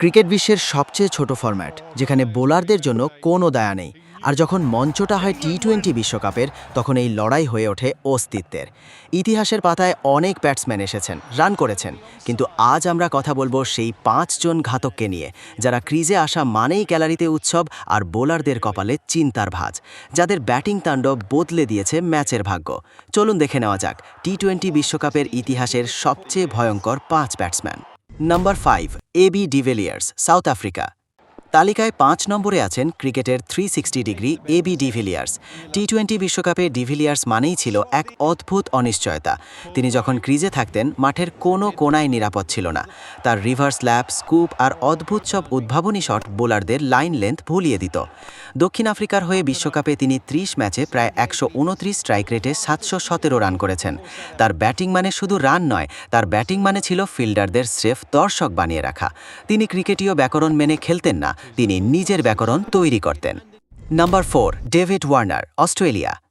Cricket বিশ্বের সবচেয়ে ছোট ফরম্যাট যেখানে বোলারদের জন্য কোনো দায়া নেই। আর যখন মঞ্চটা হয় টি টোয়েন্টি বিশ্বকাপের, তখন এই লড়াই হয়ে ওঠে অস্তিত্বের। ইতিহাসের পাতায় অনেক ব্যাটসম্যান এসেছেন রান করেছেন। কিন্তু আজ আমরা কথা বলব সেই পাঁচজন ঘাতককে নিয়ে, যারা ক্রিজে আসা মানেই গ্যালারিতে উৎসব আর বোলারদের কপালে চিন্তার ভাঁজ, যাদের ব্যাটিং তাণ্ডব বদলে দিয়েছে ম্যাচের ভাগ্য। চলুন দেখে নেওয়া যাক টি টোয়েন্টি বিশ্বকাপের ইতিহাসের সবচেয়ে ভয়ঙ্কর পাঁচ batsman number five A B de Villiers South Africa তালিকায় পাঁচ নম্বরে আছেন ক্রিকেটের three sixty degree A B de Villiers T twenty বিশ্বকাপে ডিভিলিয়ার্স মানেই ছিল এক অদ্ভুত অনিশ্চয়তা। তিনি যখন ক্রিজে থাকতেন, মাঠের কোনো কোনায় নিরাপদ ছিল না। তার রিভার্স ল্যাপ স্কুপ আর অদ্ভুত সব উদ্ভাবনী শট বোলারদের লাইন লেন্থ ভুলিয়ে দিত। দক্ষিণ আফ্রিকার হয়ে বিশ্বকাপে তিনি ত্রিশ ম্যাচে প্রায় একশো উনত্রিশ স্ট্রাইক রেটে সাতশো সতেরো রান করেছেন। তার ব্যাটিং মানে শুধু রান নয়, তার ব্যাটিং মানে ছিল ফিল্ডারদের স্রেফ দর্শক বানিয়ে রাখা। তিনি ক্রিকেটীয় ব্যাকরণ মেনে খেলতেন না তিনি নিজের ব্যাকরণ তৈরি করতেন। Number four David Warner Australia.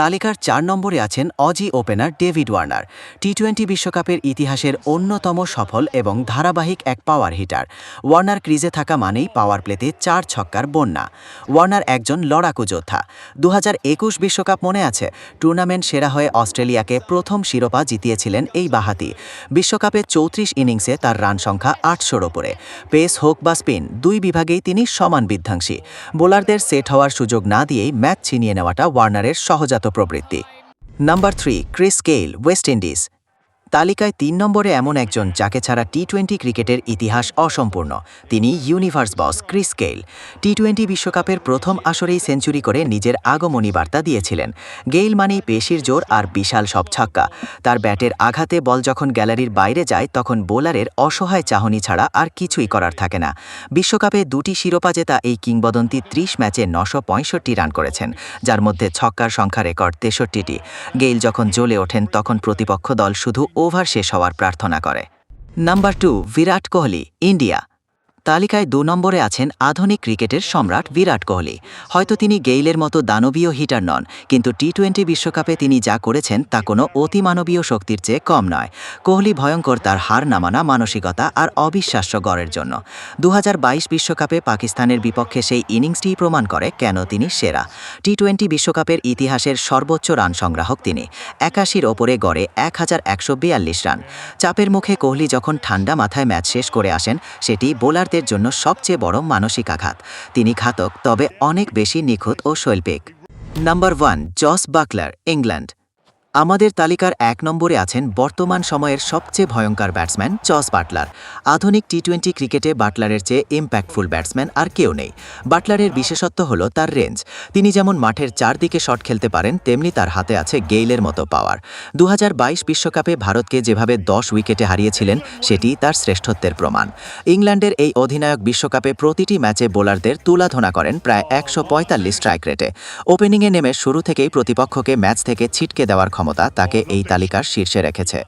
তালিকার চার নম্বরে আছেন Aussie opener David Warner. T twenty বিশ্বকাপের ইতিহাসের অন্যতম সফল এবং ধারাবাহিক এক পাওয়ার হিটার। ওয়ার্নার ক্রিজে থাকা মানেই পাওয়ার প্লেতে চার ছক্কার বন্যা। ওয়ার্নার একজন লড়াকু যোদ্ধা। দু বিশ্বকাপ মনে আছে, টুর্নামেন্ট সেরা হয়ে অস্ট্রেলিয়াকে প্রথম শিরোপা জিতিয়েছিলেন এই বাহাতি। বিশ্বকাপে চৌত্রিশ ইনিংসে তার রান সংখ্যা আটশোর ওপরে। পেস, হোক বা স্পিন, দুই বিভাগেই তিনি সমান বিধ্বংসী। বোলারদের সেট হওয়ার সুযোগ না দিয়েই ম্যাচ ছিনিয়ে নেওয়াটা ওয়ার্নারের সহজাত প্রবৃত্তি number three Chris Gayle West Indies তালিকায় তিন নম্বরে এমন একজন যাকে ছাড়া টি টোয়েন্টি ক্রিকেটের ইতিহাস অসম্পূর্ণ। তিনি universe boss Chris Gayle T twenty বিশ্বকাপের প্রথম আসরেই সেঞ্চুরি করে নিজের আগমনী বার্তা দিয়েছিলেন। গেইল মানেই পেশির জোর আর বিশাল সব ছক্কা। তার ব্যাটের আঘাতে বল যখন গ্যালারির বাইরে যায়, তখন বোলারের অসহায় চাহনি ছাড়া আর কিছুই করার থাকে না। বিশ্বকাপে দুটি শিরোপা জেতা এই কিংবদন্তি ত্রিশ ম্যাচে নশো রান করেছেন, যার মধ্যে ছক্কার সংখ্যা রেকর্ড তেষট্টিটি। গেইল যখন জ্বলে ওঠেন, তখন প্রতিপক্ষ দল শুধু ওভার শেষ হওয়ার প্রার্থনা করে। Number two Virat Kohli India. তালিকায় দু নম্বরে আছেন আধুনিক ক্রিকেটের সম্রাট বিরাট কোহলি। হয়তো তিনি গেইলের মতো দানবীয় হিটার নন, কিন্তু টি টোয়েন্টি বিশ্বকাপে তিনি যা করেছেন তা কোনো অতিমানবীয় শক্তির চেয়ে কম নয়। কোহলি ভয়ঙ্কর তার হার নামানা মানসিকতা আর অবিশ্বাস্য গড়ের জন্য। দু বিশ্বকাপে পাকিস্তানের বিপক্ষে সেই ইনিংসটিই প্রমাণ করে কেন তিনি সেরা। টি টোয়েন্টি বিশ্বকাপের ইতিহাসের সর্বোচ্চ রান সংগ্রাহক তিনি। একাশির ওপরে গড়ে এক হাজার একশো বিয়াল্লিশ রান। চাপের মুখে কোহলি যখন ঠান্ডা মাথায় ম্যাচ শেষ করে আসেন, সেটি বোলারদের জন্য সবচেয়ে বড় মানসিক আঘাত। তিনি ঘাতক, তবে অনেক বেশি নিখুঁত ও শৈল্পিক। Number one, Jos Buttler, England. আমাদের তালিকার এক নম্বরে আছেন বর্তমান সময়ের সবচেয়ে ভয়ঙ্কর ব্যাটসম্যান চস বাটলার। আধুনিক টি টোয়েন্টি ক্রিকেটে বাটলারের চেয়ে ইম্প্যাক্টফুল ব্যাটসম্যান আর কেউ নেই। বাটলারের বিশেষত্ব হল তার রেঞ্জ। তিনি যেমন মাঠের চারদিকে শট খেলতে পারেন, তেমনি তার হাতে আছে গেইলের মতো পাওয়ার। দু বিশ্বকাপে ভারতকে যেভাবে দশ উইকেটে হারিয়েছিলেন সেটি তার শ্রেষ্ঠত্বের প্রমাণ। ইংল্যান্ডের এই অধিনায়ক বিশ্বকাপে প্রতিটি ম্যাচে বোলারদের তুলাধনা করেন প্রায় একশো পঁয়তাল্লিশ স্ট্রাইক রেটে। ওপেনিংয়ে নেমে শুরু থেকেই প্রতিপক্ষকে ম্যাচ থেকে ছিটকে দেওয়ার ক্ষমতা তাকে এই তালিকার শীর্ষে রেখেছে।